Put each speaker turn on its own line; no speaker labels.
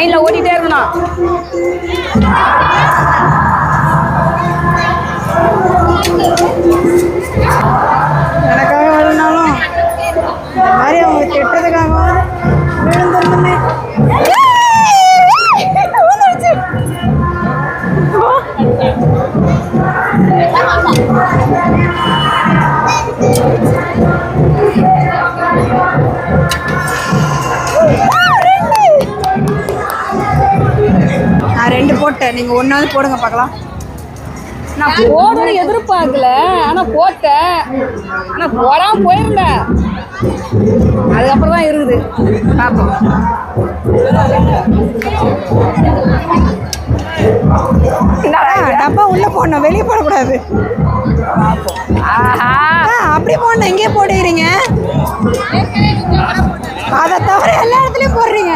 லைனில் ஓட்டிகிட்டே இருக்கணும்.
எனக்காக வரலனாலும் இந்த மாதிரி அவங்க கெட்டதுக்காக போட்டேன். நீங்கள் ஒன்றாவது போடுங்க பார்க்கலாம்.
நான் போடணும்னு எதிர்பார்க்கல. ஆனால் போட்டேன். ஆனால் போடாம போயிருந்தேன். அதுக்கப்புறம் தான் இருக்குது பார்ப்போம்
டப்பா உள்ளே போடணும். வெளியே போடக்கூடாது.
ஆஹா.
ஆ அப்படி போடணும். எங்கேயே போடுறீங்க அதை தவிர எல்லா இடத்துலையும் போடுறீங்க.